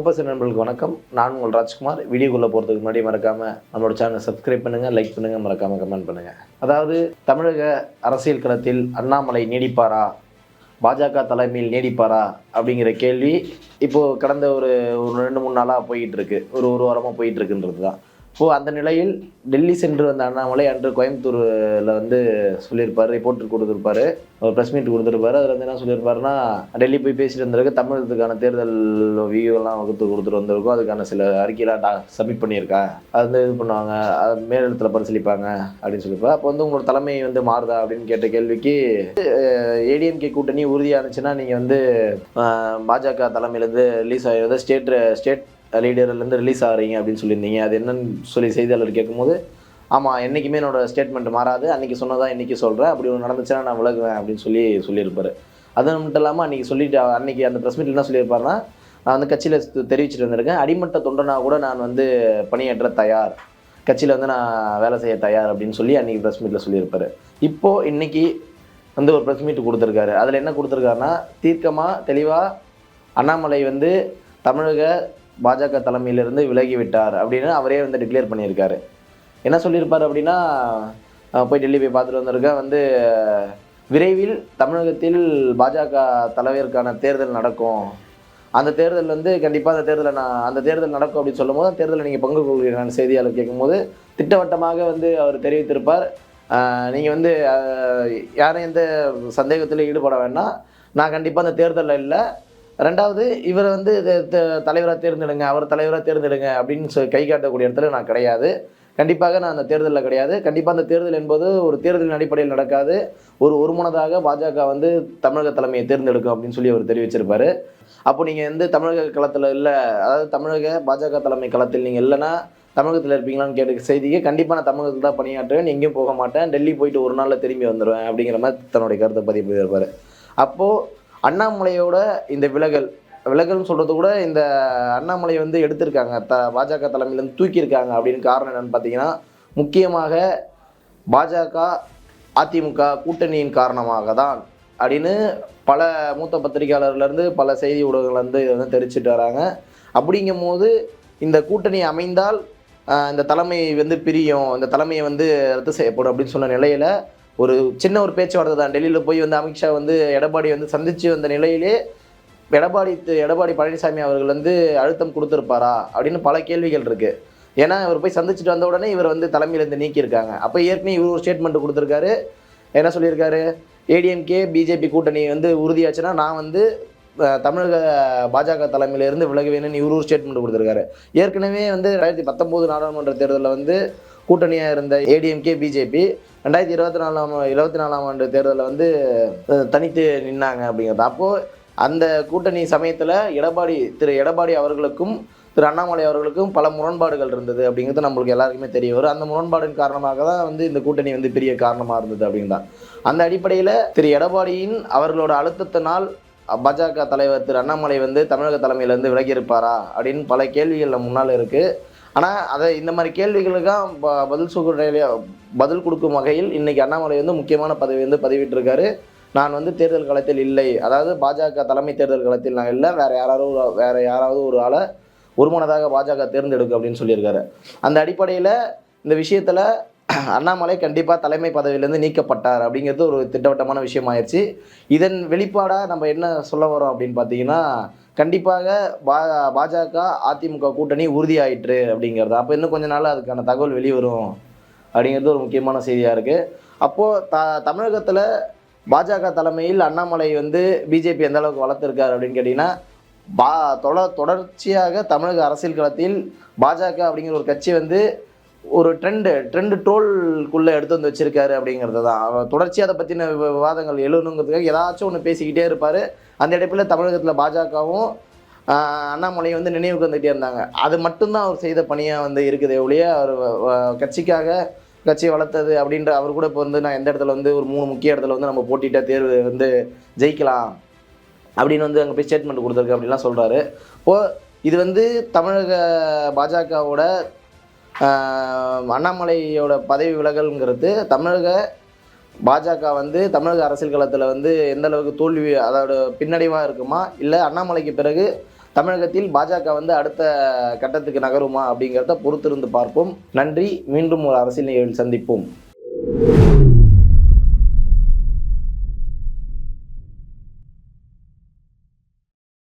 கோப்பஸ் நண்பர்களுக்கு வணக்கம். நான் உங்கள் ராஜ்குமார். வீடியோக்குள்ளே போகிறதுக்கு முன்னாடி மறக்காமல் நம்மளோட சேனலை சப்ஸ்கிரைப் பண்ணுங்கள் லைக் பண்ணுங்கள் மறக்காமல் கமெண்ட் பண்ணுங்கள் அதாவது தமிழக அரசியல் களத்தில் அண்ணாமலை நீடிப்பாரா? பாஜக தலைமையில் நீடிப்பாரா? அப்படிங்கிற கேள்வி இப்போது கடந்த ஒரு ஒரு ரெண்டு மூணு நாளாக போயிட்டுருக்கு ஒரு ஒரு வாரமாக போயிட்டுருக்குன்றது தான் ஸோ அந்த நிலையில் டெல்லி சென்று வந்த அண்ணாமலை அன்று கோயம்புத்தூரில் வந்து சொல்லியிருப்பார் ரிப்போர்ட்டர் கொடுத்துருப்பாரு. ஒரு ப்ரெஸ் மீட் கொடுத்துருப்பாரு. அதில் வந்து என்ன சொல்லியிருப்பாருன்னா டெல்லி போய் பேசிட்டு வந்திருக்கு தமிழகத்துக்கான தேர்தல் வியூலாம் வகுத்து கொடுத்துட்டு வந்திருக்கோம். அதுக்கான சில அறிக்கையெல்லாம் டா சப்மிட் பண்ணியிருக்கேன். அது வந்து இது பண்ணுவாங்க. அது மேலிடத்தில் பரிசீலிப்பாங்க அப்படின்னு சொல்லியிருப்பார். அப்போ வந்து உங்களோட தலைமை வந்து மாறுதா அப்படின்னு கேட்ட கேள்விக்கு ஏடிஎம்கே கூட்டணி உறுதியானுச்சுன்னா நீங்கள் வந்து பாஜக தலைமையிலேருந்து ரிலீஸ் ஆகிறது ஸ்டேட் ஸ்டேட் லீடர்லேருந்து ரிலீஸ் ஆகிறீங்க அப்படின்னு சொல்லியிருந்தீங்க. அது என்னன்னு சொல்லி செய்தியாளர் கேட்கும்போது ஆமாம் என்றைக்குமே என்னோட ஸ்டேட்மெண்ட் மாறாது. அன்றைக்கி சொன்னதான் இன்றைக்கி சொல்கிறேன் அப்படி ஒன்று நடந்துச்சுன்னா நான் விலகுவேன் அப்படின்னு சொல்லி சொல்லியிருப்பார். அது மட்டும் இல்லாமல் அன்றைக்கி சொல்லிட்டு அன்றைக்கி அந்த ப்ரெஸ் மீட்டில் என்ன சொல்லியிருப்பாருன்னா நான் வந்து கட்சியில் தெரிவிச்சிட்டு வந்திருக்கேன். அடிமட்ட தொண்டனாக கூட நான் வந்து பணியாற்ற தயார். கட்சியில் வந்து நான் வேலை செய்ய தயார் அப்படின்னு சொல்லி அன்றைக்கி ப்ரெஸ் மீட்டில் சொல்லியிருப்பார். இப்போது இன்னைக்கு வந்து ஒரு ப்ரெஸ் மீட் கொடுத்துருக்காரு. அதில் என்ன கொடுத்துருக்காருன்னா தீர்க்கமாக தெளிவாக அண்ணாமலை வந்து தமிழக பாஜக தலைமையிலிருந்து விலகி விட்டார் அப்படின்னு அவரே வந்து டிக்ளேர் பண்ணியிருக்காரு. என்ன சொல்லியிருப்பார் அப்படின்னா போய் டெல்லி போய் பார்த்துட்டு வந்திருக்கேன் வந்து விரைவில் தமிழகத்தில் பாஜக தலைவருக்கான தேர்தல் நடக்கும். அந்த தேர்தல் வந்து கண்டிப்பாக அந்த தேர்தலை நான் அந்த தேர்தல் நடக்கும் அப்படின்னு சொல்லும் போது அந்த தேர்தலில் நீங்கள் பங்கு கொள்கிறீங்கன்னு செய்தியாளர் கேட்கும்போது திட்டவட்டமாக வந்து அவர் தெரிவித்திருப்பார். நீங்கள் வந்து யாரும் எந்த சந்தேகத்திலும் ஈடுபட வேண்டாம். நான் கண்டிப்பாக அந்த தேர்தலில் இல்லை. ரெண்டாவது இவரை வந்து தலைவராக தேர்ந்தெடுங்க அவர் தலைவராக தேர்ந்தெடுங்க அப்படின்னு சொல்லி கை காட்டக்கூடிய இடத்துல நான் கிடையாது. கண்டிப்பாக நான் அந்த தேர்தலில் கிடையாது. கண்டிப்பாக அந்த தேர்தல் என்பது ஒரு தேர்தலின் அடிப்படையில் நடக்காது. ஒரு ஒருமனதாக பாஜக வந்து தமிழக தலைமையை தேர்ந்தெடுக்கும் அப்படின்னு சொல்லி அவர் தெரிவிச்சிருப்பாரு. அப்போ நீங்கள் வந்து தமிழக களத்தில் இல்லை அதாவது தமிழக பாஜக தலைமை களத்தில் நீங்கள் இல்லைன்னா தமிழகத்தில் இருப்பீங்களான்னு கேட்ட செய்திக்கு கண்டிப்பாக நான் தமிழகத்தில் தான் பணியாற்றுவேன். எங்கேயும் போக மாட்டேன். டெல்லி போயிட்டு ஒரு நாளில் திரும்பி வந்துடுவேன் அப்படிங்கிற மாதிரி தன்னுடைய கருத்தை பதிவு பண்ணியிருப்பார். அப்போது அண்ணாமலையோட இந்த விலகல் விலகல்னு சொல்கிறது கூட இந்த அண்ணாமலை வந்து எடுத்திருக்காங்க. த பாஜக தலைமையிலேருந்து தூக்கியிருக்காங்க அப்படின்னு காரணம் என்னன்னு பார்த்தீங்கன்னா முக்கியமாக பாஜக அதிமுக கூட்டணியின் காரணமாக தான் அப்படின்னு பல மூத்த பத்திரிகையாளர்லேருந்து பல செய்தி ஊடகங்கள்லேருந்து இதை வந்து தெரிவிச்சிட்டு வராங்க. அப்படிங்கும்போது இந்த கூட்டணி அமைந்தால் இந்த தலைமை வந்து பிரியும் இந்த தலைமையை வந்து ரத்து செய்யப்படும் அப்படின்னு சொன்ன நிலையில் ஒரு சின்ன ஒரு பேச்சுவார்த்தை தான். டெல்லியில் போய் வந்து அமித்ஷா வந்து எடப்பாடி வந்து சந்தித்து வந்த நிலையிலே எடப்பாடி எடப்பாடி பழனிசாமி அவர்கள் வந்து அழுத்தம் கொடுத்துருப்பாரா அப்படின்னு பல கேள்விகள் இருக்குது ஏன்னா இவர் போய் சந்திச்சுட்டு வந்த உடனே இவர் வந்து தலைமையிலேருந்து நீக்கியிருக்காங்க. அப்போ ஏற்கனவே இவர் ஒரு ஸ்டேட்மெண்ட் கொடுத்துருக்காரு. என்ன சொல்லியிருக்காரு? ஏடிஎம்கே பிஜேபி கூட்டணி வந்து உறுதியாச்சுன்னா நான் வந்து தமிழக பாஜக தலைமையிலிருந்து விலகுவேன்னு இவர் ஒரு ஸ்டேட்மெண்ட் கொடுத்துருக்காரு. ஏற்கனவே வந்து ரெண்டாயிரத்தி பத்தொம்போது நாடாளுமன்ற தேர்தலில் வந்து கூட்டணியாக இருந்த ஏடிஎம்கே பிஜேபி ரெண்டாயிரத்தி இருபத்தி நாலாம் இருபத்தி நாலாம் ஆண்டு தேர்தலில் வந்து தனித்து நின்னாங்க அப்படிங்கிறது. அப்போது அந்த கூட்டணி சமயத்தில் எடப்பாடி திரு எடப்பாடி அவர்களுக்கும் திரு அண்ணாமலை அவர்களுக்கும் பல முரண்பாடுகள் இருந்தது அப்படிங்கிறது நம்மளுக்கு எல்லாருக்குமே தெரிய வரும். அந்த முரண்பாடின் காரணமாக தான் வந்து இந்த கூட்டணி வந்து பெரிய காரணமாக இருந்தது அப்படின்னு. அந்த அடிப்படையில் திரு எடப்பாடியின் அவர்களோட அழுத்தத்தினால் பாஜக தலைவர் திரு அண்ணாமலை வந்து தமிழக தலைமையிலேருந்து விலகி இருப்பாரா அப்படின்னு பல கேள்விகள் முன்னால் இருக்குது ஆனால் அதை இந்த மாதிரி கேள்விகளுக்காக ப- பதில் சொல்கிற பதில் கொடுக்கும் வகையில் இன்றைக்கி அண்ணாமலை வந்து முக்கியமான பதவி வந்து பதிவிட்டிருக்காரு. நான் வந்து தேர்தல் களத்தில் இல்லை. அதாவது பாஜக தலைமை தேர்தல் களத்தில் நான் இல்லை. வேறு யாராவது வேறு யாராவது ஒரு ஆளை ஒருமனதாக பாஜக தேர்ந்தெடுக்கும் அப்படின்னு சொல்லியிருக்காரு. அந்த அடிப்படையில் இந்த விஷயத்தில் அண்ணாமலை கண்டிப்பாக தலைமை பதவியிலேருந்து நீக்கப்பட்டார் அப்படிங்கிறது ஒரு திட்டவட்டமான விஷயமாயிருச்சு. இதன் வெளிப்பாடாக நம்ம என்ன சொல்ல வரோம் அப்படின்னு பார்த்தீங்கன்னா கண்டிப்பாக பா பாஜக அதிமுக கூட்டணி உறுதியாயிற்று அப்படிங்கிறது. அப்போ இன்னும் கொஞ்ச நாள் அதுக்கான தகவல் வெளிவரும் அப்படிங்கிறது ஒரு முக்கியமான செய்தியாக இருக்குது அப்போது த தமிழகத்தில் பாஜக தலைமையில் அண்ணாமலை வந்து பிஜேபி எந்த அளவுக்கு வளர்த்துருக்காரு அப்படின்னு கேட்டிங்கன்னா பா தொடர் தொடர்ச்சியாக தமிழக அரசியல் களத்தில் பாஜக அப்படிங்கிற ஒரு கட்சி வந்து ஒரு ட்ரெண்டு ட்ரெண்டு ட்ரோல்குள்ளே எடுத்து வந்து வச்சுருக்காரு அப்படிங்கிறது தான். அவர் தொடர்ச்சியாக அதை பற்றின விவாதங்கள் எழுணுங்கிறதுக்காக ஏதாச்சும் ஒன்று பேசிக்கிட்டே இருப்பார். அந்த இடத்துல தமிழகத்தில் பாஜகவும் அண்ணாமலையை வந்து நினைவுக்கு வந்துகிட்டே இருந்தாங்க. அது மட்டும்தான் அவர் செய்த பணியாக வந்து இருக்குதே ஒழிய அவர் கட்சிக்காக கட்சியை வளர்த்தது அப்படின்ற அவர் கூட இப்போ வந்து நான் எந்த இடத்துல வந்து ஒரு மூணு முக்கிய இடத்துல வந்து நம்ம போட்டிட்ட தேர்வு வந்து ஜெயிக்கலாம் அப்படின்னு வந்து அங்கே போய் ஸ்டேட்மெண்ட் கொடுத்துருக்கு அப்படின்லாம் சொல்கிறாரு இப்போது இது வந்து தமிழக பாஜகவோட அண்ணாமலையோட பதவி விலகல்ங்கிறது தமிழக பாஜக வந்து தமிழக அரசியல் களத்தில் வந்து எந்த அளவுக்கு தோல்வி அதோட பின்னடைவாக இருக்குமா? இல்லை அண்ணாமலைக்கு பிறகு தமிழகத்தில் பாஜக வந்து அடுத்த கட்டத்துக்கு நகருமா அப்படிங்கிறத பொறுத்திருந்து பார்ப்போம். நன்றி. மீண்டும் ஒரு அரசியல் நிகழ்வில் சந்திப்போம்.